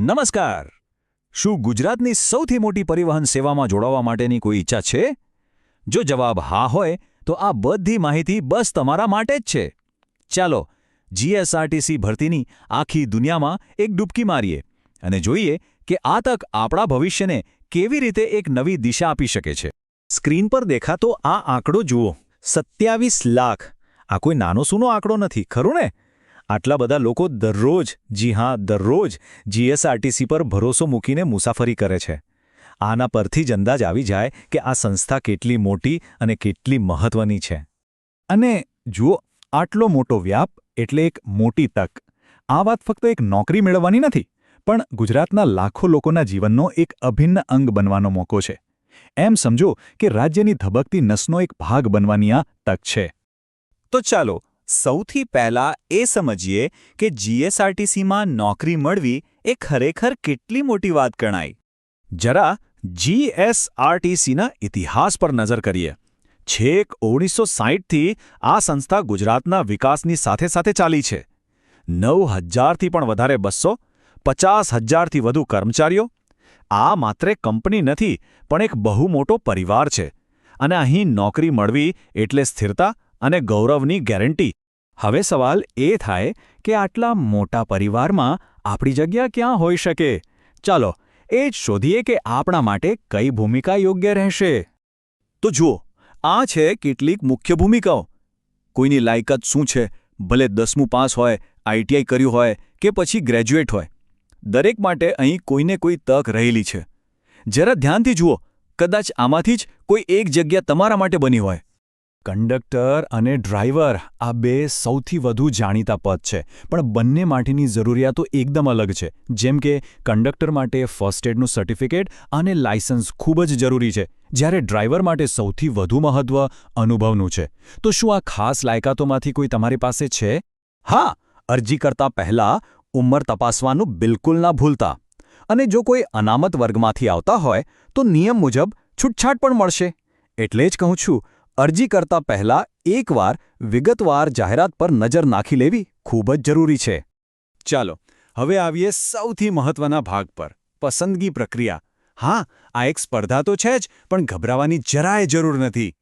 નમસ્કાર. શું ગુજરાતની સૌથી મોટી પરિવહન સેવામાં જોડાવા માટેની કોઈ ઈચ્છા છે? જો જવાબ હા હોય, તો આ બધી માહિતી બસ તમારા માટે જ છે. ચાલો, જીએસઆરટીસી ભરતીની આખી દુનિયામાં એક ડૂબકી મારીએ અને જોઈએ કે આ તક આપણા ભવિષ્યને કેવી રીતે એક નવી દિશા આપી શકે છે. સ્ક્રીન પર દેખાતો આ આંકડો જુઓ. સત્યાવીસ લાખ. આ કોઈ નાનો સૂનો આંકડો નથી, ખરું ને? આટલા બધા લોકો દરરોજ, જી હા, દરરોજ જીએસઆરટીસી પર ભરોસો મૂકીને મુસાફરી કરે છે. આના પરથી જ અંદાજ આવી જાય કે આ સંસ્થા કેટલી મોટી અને કેટલી મહત્વની છે. અને જુઓ, આટલો મોટો વ્યાપ એટલે એક મોટી તક. આ વાત ફક્ત એક નોકરી મેળવવાની નથી, પણ ગુજરાતના લાખો લોકોના જીવનનો એક અભિન્ન અંગ બનવાનો મોકો છે. એમ સમજો કે રાજ્યની ધબકતી નસનો એક ભાગ બનવાની આ તક છે. તો ચાલો સૌથી પહેલા એ સમજીએ કે જીએસઆરટીસીમાં નોકરી મળવી એ ખરેખર કેટલી મોટી વાત ગણાય. જરા જીએસઆરટીસીના ઇતિહાસ પર નજર કરીએ. છેક ઓગણીસો સાહીઠથી આ સંસ્થા ગુજરાતના વિકાસની સાથે સાથે ચાલી છે. નવ હજારથી પણ વધારે બસો, પચાસ હજારથી વધુ કર્મચારીઓ. આ માત્ર કંપની નથી, પણ એક બહુ મોટો પરિવાર છે. અને અહીં નોકરી મળવી એટલે સ્થિરતા અને ગૌરવની ગેરંટી. હવે સવાલ એ થાય કે આટલા મોટા પરિવારમાં આપણી જગ્યા ક્યાં હોઈ શકે? ચાલો, એ જ શોધીએ કે આપણા માટે કઈ ભૂમિકા યોગ્ય રહેશે. તો જુઓ, આ છે કેટલીક મુખ્ય ભૂમિકાઓ. કોઈની લાયકાત શું છે? ભલે દસમું પાસ હોય આઈટીઆઈ કર્યું હોય કે પછી ગ્રેજ્યુએટ હોય. દરેક માટે અહીં કોઈને કોઈ તક રહેલી છે. જરા ધ્યાનથી જુઓ, કદાચ આમાંથી જ કોઈ એક જગ્યા તમારા માટે બની હોય. કંડક્ટર અને ડ્રાઈવર આ બે સૌથી વધુ જાણીતા પદ છે, પણ બંને માટેની જરૂરિયાતો એકદમ અલગ છે. જેમ કે, કંડક્ટર માટે ફર્સ્ટ એડનું સર્ટિફિકેટ અને લાયસન્સ ખૂબ જ જરૂરી છે. જ્યારે ડ્રાઈવર માટે સૌથી વધુ મહત્વ અનુભવનું છે. તો શું આ ખાસ લાયકાતોમાંથી કોઈ તમારી પાસે છે? હા, અરજી કરતા પહેલા ઉંમર તપાસવાનું બિલકુલ ના ભૂલતા. અને જો કોઈ અનામત વર્ગમાંથી આવતા હોય, તો નિયમ મુજબ છૂટછાટ પણ મળશે. એટલે જ કહું છું અરજી કરતા પહેલા એકવાર વિગતવાર જાહેરાત પર નજર નાખી લેવી ખૂબ જ જરૂરી છે. ચાલો, હવે આવીએ સૌથી મહત્વના ભાગ પર, પસંદગી પ્રક્રિયા. હા, આ એક સ્પર્ધા તો છે જ, પણ ગભરાવાની જરાય જરૂર નથી.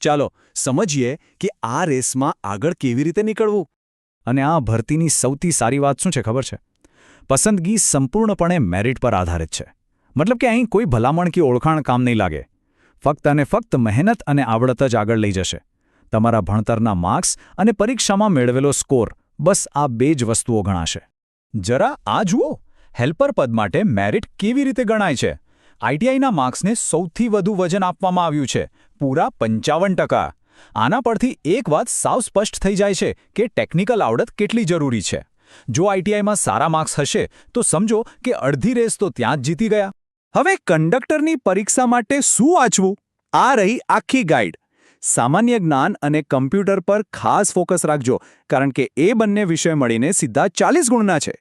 ચાલો, સમજીએ કે આ રેસમાં આગળ કેવી રીતે નીકળવું. અને આ ભરતીની સૌથી સારી વાત શું છે, ખબર છે? પસંદગી સંપૂર્ણપણે મેરિટ પર આધારિત છે. મતલબ કે અહીં કોઈ ભલામણ કે ઓળખાણ કામ નહીં લાગે. ફક્ત અને ફક્ત મહેનત અને આવડત જ આગળ લઈ જશે. તમારા ભણતરના માર્ક્સ અને પરીક્ષામાં મેળવેલો સ્કોર બસ આ બે જ વસ્તુઓ ગણાશે. જરા આ જુઓ, હેલ્પર પદ માટે મેરિટ કેવી રીતે ગણાય છે? આઈટીઆઈના માર્ક્સને સૌથી વધુ વજન આપવામાં આવ્યું છે, પૂરા પંચાવન ટકા. આના પરથી એક વાત સાવ સ્પષ્ટ થઈ જાય છે કે ટેકનિકલ આવડત કેટલી જરૂરી છે. જો આઈટીઆઈમાં સારા માર્ક્સ હશે, તો સમજો કે અડધી રેસ તો ત્યાં જ જીતી ગયા. હવે કંડક્ટરની પરીક્ષા માટે શું વાંચવું? આ રહી આખી ગાઈડ. સામાન્ય જ્ઞાન અને કમ્પ્યુટર પર ખાસ ફોકસ રાખજો, કારણ કે એ બંને વિષય મળીને સીધા ચાલીસ ગુણના છે.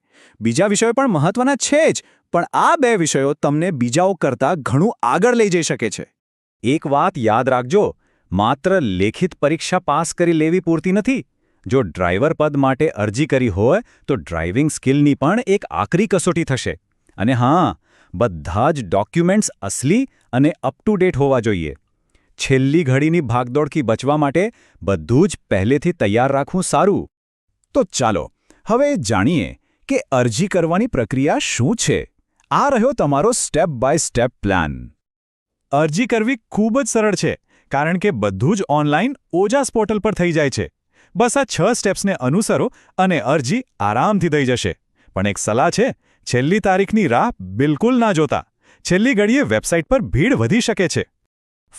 બીજા વિષયો પણ મહત્વના છે જ, પણ આ બે વિષયો તમને બીજાઓ કરતાં ઘણું આગળ લઈ જઈ શકે છે. એક વાત યાદ રાખજો, માત્ર લેખિત પરીક્ષા પાસ કરી લેવી પૂરતી નથી. જો ડ્રાઈવર પદ માટે અરજી કરી હોય, તો ડ્રાઇવિંગ સ્કિલની પણ એક આકરી કસોટી થશે. અને હા બધા જ ડોક્યુમેન્ટ્સ અસલી અને અપ ટુ ડેટ હોવા જોઈએ. છેલ્લી ઘડીની ભાગદોડથી બચવા માટે બધું જ પહેલેથી તૈયાર રાખવું સારું. તો ચાલો, હવે જાણીએ કે અરજી કરવાની પ્રક્રિયા શું છે. આ રહ્યો તમારો સ્ટેપ બાય સ્ટેપ પ્લાન અરજી કરવી ખૂબ જ સરળ છે, કારણ કે બધું જ ઓનલાઈન ઓજાસ પોર્ટલ પર થઈ જાય છે. બસ આ છ સ્ટેપ્સને અનુસરો અને અરજી આરામથી થઈ જશે. પણ એક સલાહ છે છેલ્લી તારીખની રાહ બિલકુલ ના જોતા. છેલ્લી ઘડીએ વેબસાઇટ પર ભીડ વધી શકે છે.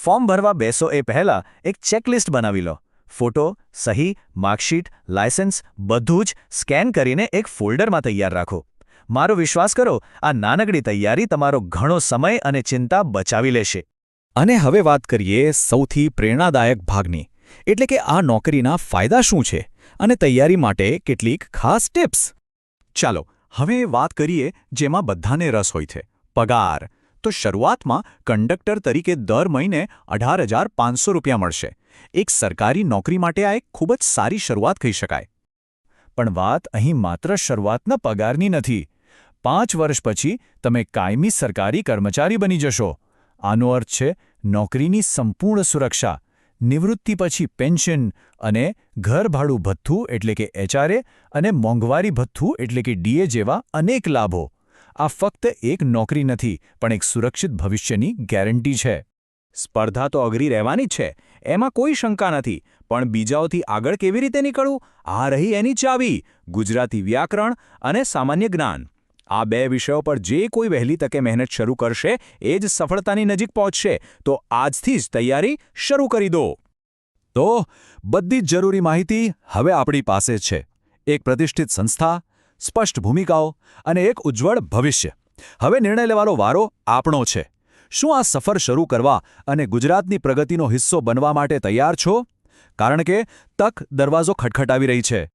ફોર્મ ભરવા બેસો એ પહેલા એક ચેકલિસ્ટ બનાવી લો. ફોટો, સહી, માર્કશીટ, લાયસન્સ બધું જ સ્કેન કરીને એક ફોલ્ડરમાં તૈયાર રાખો. મારો વિશ્વાસ કરો, આ નાનકડી તૈયારી તમારો ઘણો સમય અને ચિંતા બચાવી લેશે. અને હવે વાત કરીએ સૌથી પ્રેરણાદાયક ભાગની. એટલે કે આ નોકરીના ફાયદા શું છે? અને તૈયારી માટે કેટલીક ખાસ ટિપ્સ? ચાલો હવે વાત કરીએ જેમાં બધાને રસ હોય છે. પગાર. તો શરૂઆતમાં કંડક્ટર તરીકે દર મહિને અઢાર હજાર પાંચસો રૂપિયા મળશે. એક સરકારી નોકરી માટે આ એક ખૂબ જ સારી શરૂઆત કહી શકાય. પણ વાત અહીં માત્ર શરૂઆતના પગારની નથી. પાંચ વર્ષ પછી તમે કાયમી સરકારી કર્મચારી બની જશો. આનો અર્થ છે નોકરીની સંપૂર્ણ સુરક્ષા. નિવૃત્તિ પછી પેન્શન અને ઘર ભાડું ભથ્થું એટલે કે એચઆરએ અને મોંઘવારી ભથ્થું એટલે કે ડીએ જેવા અનેક લાભો. આ ફક્ત એક નોકરી નથી, પણ એક સુરક્ષિત ભવિષ્યની ગેરંટી છે. સ્પર્ધા તો અઘરી રહેવાની જ છે, એમાં કોઈ શંકા નથી, પણ બીજાઓથી આગળ કેવી રીતે નીકળવું? આ રહી એની ચાવી. ગુજરાતી વ્યાકરણ અને સામાન્ય જ્ઞાન. આ બે વિષયો પર જે કોઈ વહેલી તકે મહેનત શરૂ કરશે, એ જ સફળતાની નજીક પહોંચશે. તો આજથી જ તૈયારી શરૂ કરી દો. તો, બધી જ જરૂરી માહિતી હવે આપણી પાસે છે. એક પ્રતિષ્ઠિત સંસ્થા, સ્પષ્ટ ભૂમિકાઓ અને એક ઉજ્જવળ ભવિષ્ય. હવે નિર્ણય લેવાનો વારો આપણો છે. શું આ સફર શરૂ કરવા અને ગુજરાતની પ્રગતિનો હિસ્સો બનવા માટે તૈયાર છો? કારણ કે તક દરવાજો ખટખટાવી રહી છે.